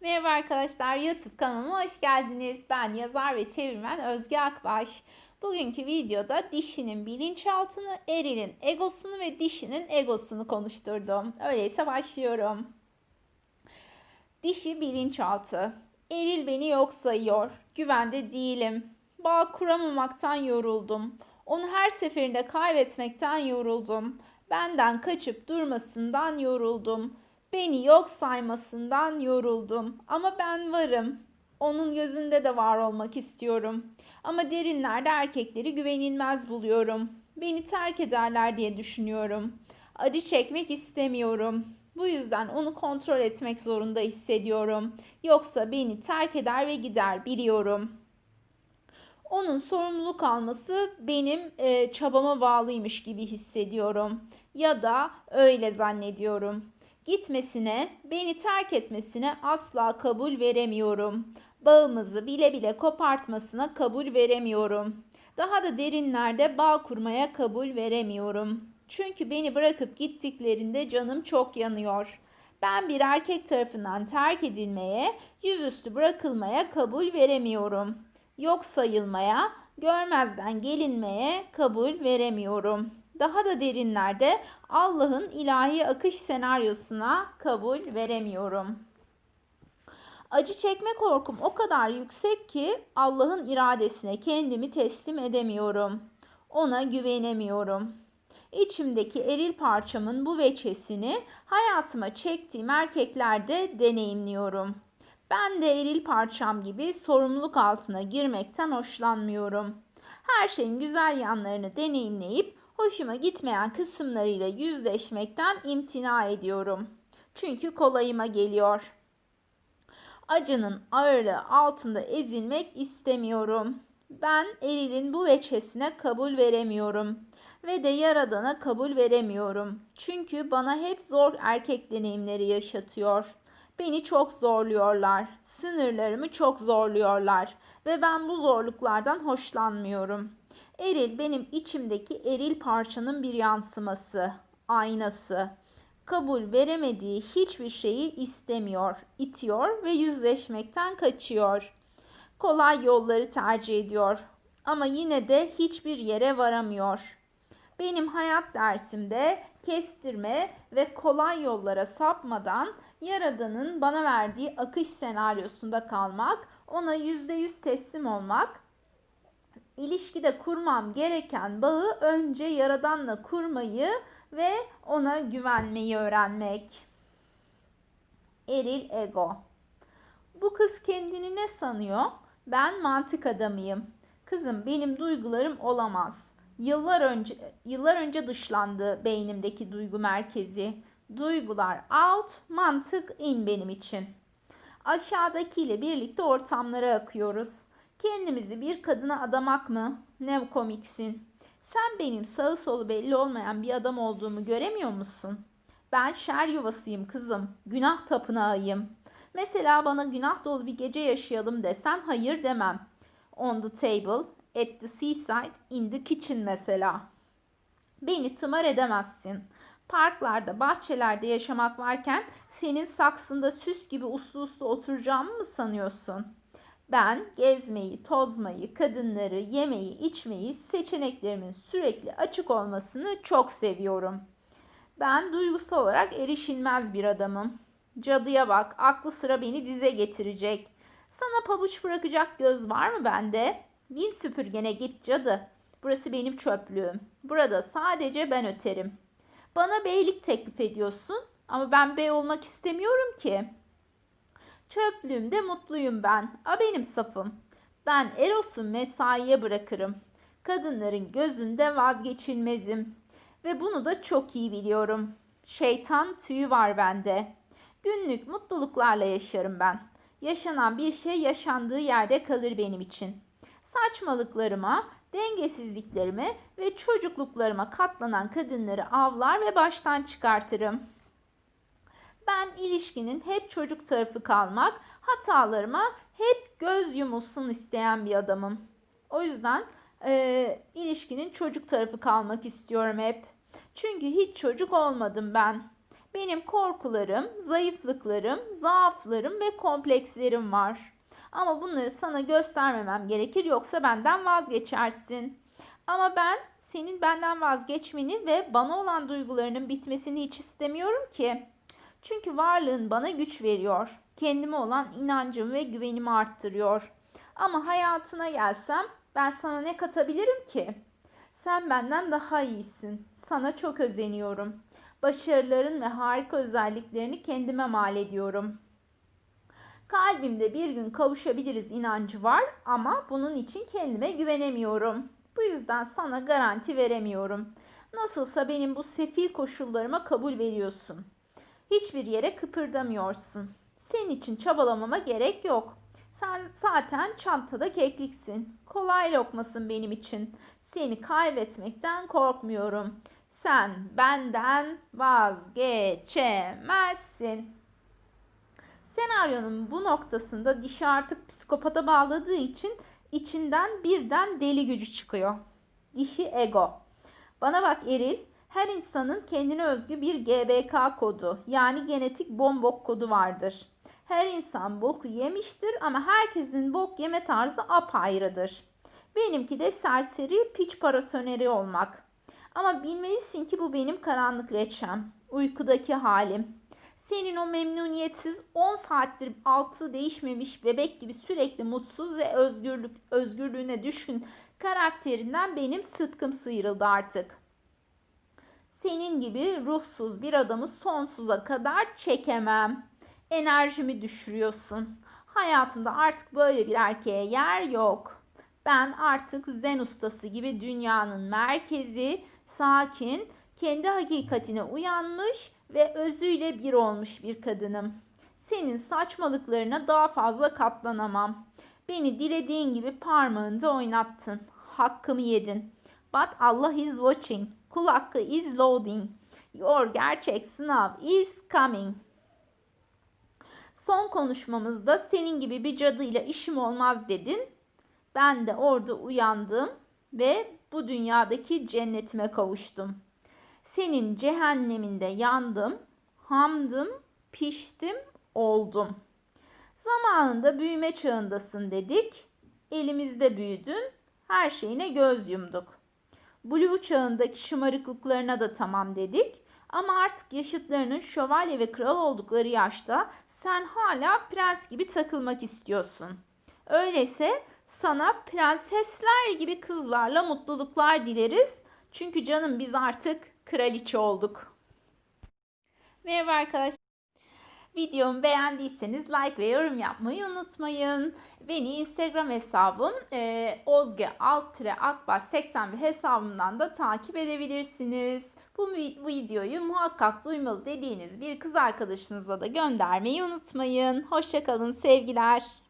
Merhaba arkadaşlar, YouTube kanalıma hoş geldiniz. Ben yazar ve çevirmen Özge Akbaş. Bugünkü videoda dişinin bilinçaltını, erilin egosunu ve dişinin egosunu konuşturdum. Öyleyse başlıyorum. Dişi bilinçaltı. Eril beni yok sayıyor. Güvende değilim. Bağ kuramamaktan yoruldum. Onu her seferinde kaybetmekten yoruldum. Benden kaçıp durmasından yoruldum. Beni yok saymasından yoruldum. Ama ben varım. Onun gözünde de var olmak istiyorum. Ama derinlerde erkekleri güvenilmez buluyorum. Beni terk ederler diye düşünüyorum. Acı çekmek istemiyorum. Bu yüzden onu kontrol etmek zorunda hissediyorum. Yoksa beni terk eder ve gider biliyorum. Onun sorumluluk alması benim e, çabama bağlıymış gibi hissediyorum. Ya da öyle zannediyorum. Gitmesine, beni terk etmesine asla kabul veremiyorum. Bağımızı bile bile kopartmasına kabul veremiyorum. Daha da derinlerde bağ kurmaya kabul veremiyorum. Çünkü beni bırakıp gittiklerinde canım çok yanıyor. Ben bir erkek tarafından terk edilmeye, yüzüstü bırakılmaya kabul veremiyorum. Yok sayılmaya, görmezden gelinmeye kabul veremiyorum daha da derinlerde Allah'ın ilahi akış senaryosuna kabul veremiyorum. Acı çekme korkum o kadar yüksek ki Allah'ın iradesine kendimi teslim edemiyorum. Ona güvenemiyorum. İçimdeki eril parçamın bu veçesini hayatıma çektiğim erkeklerde deneyimliyorum. Ben de eril parçam gibi sorumluluk altına girmekten hoşlanmıyorum. Her şeyin güzel yanlarını deneyimleyip hoşuma gitmeyen kısımlarıyla yüzleşmekten imtina ediyorum. Çünkü kolayıma geliyor. Acının ağırlığı altında ezilmek istemiyorum. Ben erilin bu veçesine kabul veremiyorum ve de yaradana kabul veremiyorum. Çünkü bana hep zor erkek deneyimleri yaşatıyor. Beni çok zorluyorlar. Sınırlarımı çok zorluyorlar ve ben bu zorluklardan hoşlanmıyorum. Eril benim içimdeki eril parçanın bir yansıması, aynası. Kabul veremediği hiçbir şeyi istemiyor, itiyor ve yüzleşmekten kaçıyor. Kolay yolları tercih ediyor ama yine de hiçbir yere varamıyor. Benim hayat dersimde kestirme ve kolay yollara sapmadan Yaradan'ın bana verdiği akış senaryosunda kalmak, ona yüzde yüz teslim olmak ilişkide kurmam gereken bağı önce Yaradan'la kurmayı ve ona güvenmeyi öğrenmek. Eril ego. Bu kız kendini ne sanıyor? Ben mantık adamıyım. Kızım benim duygularım olamaz. Yıllar önce yıllar önce dışlandı beynimdeki duygu merkezi. Duygular out, mantık in benim için. Aşağıdakiyle birlikte ortamlara akıyoruz. Kendimizi bir kadına adamak mı? Ne komiksin. Sen benim sağı solu belli olmayan bir adam olduğumu göremiyor musun? Ben şer yuvasıyım kızım. Günah tapınağıyım. Mesela bana günah dolu bir gece yaşayalım desen hayır demem. On the table, at the seaside, in the kitchen mesela. Beni tımar edemezsin. Parklarda, bahçelerde yaşamak varken senin saksında süs gibi uslu uslu oturacağımı mı sanıyorsun?'' Ben gezmeyi, tozmayı, kadınları, yemeyi, içmeyi, seçeneklerimin sürekli açık olmasını çok seviyorum. Ben duygusal olarak erişilmez bir adamım. Cadıya bak, aklı sıra beni dize getirecek. Sana pabuç bırakacak göz var mı bende? Bin süpürgene git cadı. Burası benim çöplüğüm. Burada sadece ben öterim. Bana beylik teklif ediyorsun ama ben bey olmak istemiyorum ki.'' Çöplüğümde mutluyum ben. A benim safım. Ben Eros'u mesaiye bırakırım. Kadınların gözünde vazgeçilmezim. Ve bunu da çok iyi biliyorum. Şeytan tüyü var bende. Günlük mutluluklarla yaşarım ben. Yaşanan bir şey yaşandığı yerde kalır benim için. Saçmalıklarıma, dengesizliklerime ve çocukluklarıma katlanan kadınları avlar ve baştan çıkartırım.'' Ben ilişkinin hep çocuk tarafı kalmak, hatalarıma hep göz yumulsun isteyen bir adamım. O yüzden e, ilişkinin çocuk tarafı kalmak istiyorum hep. Çünkü hiç çocuk olmadım ben. Benim korkularım, zayıflıklarım, zaaflarım ve komplekslerim var. Ama bunları sana göstermemem gerekir yoksa benden vazgeçersin. Ama ben senin benden vazgeçmeni ve bana olan duygularının bitmesini hiç istemiyorum ki. Çünkü varlığın bana güç veriyor. Kendime olan inancımı ve güvenimi arttırıyor. Ama hayatına gelsem ben sana ne katabilirim ki? Sen benden daha iyisin. Sana çok özeniyorum. Başarıların ve harika özelliklerini kendime mal ediyorum. Kalbimde bir gün kavuşabiliriz inancı var ama bunun için kendime güvenemiyorum. Bu yüzden sana garanti veremiyorum. Nasılsa benim bu sefil koşullarıma kabul veriyorsun. Hiçbir yere kıpırdamıyorsun. Senin için çabalamama gerek yok. Sen zaten çantada kekliksin. Kolay lokmasın benim için. Seni kaybetmekten korkmuyorum. Sen benden vazgeçemezsin. Senaryonun bu noktasında dişi artık psikopata bağladığı için içinden birden deli gücü çıkıyor. Dişi ego. Bana bak Eril, her insanın kendine özgü bir GBK kodu yani genetik bombok kodu vardır. Her insan boku yemiştir ama herkesin bok yeme tarzı apayrıdır. Benimki de serseri piç paratoneri olmak. Ama bilmelisin ki bu benim karanlık reçem, uykudaki halim. Senin o memnuniyetsiz 10 saattir altı değişmemiş bebek gibi sürekli mutsuz ve özgürlük özgürlüğüne düşkün karakterinden benim sıtkım sıyrıldı artık. Senin gibi ruhsuz bir adamı sonsuza kadar çekemem. Enerjimi düşürüyorsun. Hayatımda artık böyle bir erkeğe yer yok. Ben artık zen ustası gibi dünyanın merkezi, sakin, kendi hakikatine uyanmış ve özüyle bir olmuş bir kadınım. Senin saçmalıklarına daha fazla katlanamam. Beni dilediğin gibi parmağında oynattın. Hakkımı yedin. But Allah is watching. Kul hakkı is loading. Your gerçek sınav is coming. Son konuşmamızda senin gibi bir cadıyla işim olmaz dedin. Ben de orada uyandım ve bu dünyadaki cennetime kavuştum. Senin cehenneminde yandım, hamdım, piştim, oldum. Zamanında büyüme çağındasın dedik. Elimizde büyüdün, her şeyine göz yumduk. Blue çağındaki şımarıklıklarına da tamam dedik. Ama artık yaşıtlarının şövalye ve kral oldukları yaşta sen hala prens gibi takılmak istiyorsun. Öyleyse sana prensesler gibi kızlarla mutluluklar dileriz. Çünkü canım biz artık kraliçe olduk. Merhaba arkadaşlar. Videomu beğendiyseniz like ve yorum yapmayı unutmayın. Beni Instagram hesabım e, Ozge Akbas 81 hesabımdan da takip edebilirsiniz. Bu videoyu muhakkak duymalı dediğiniz bir kız arkadaşınıza da göndermeyi unutmayın. Hoşçakalın sevgiler.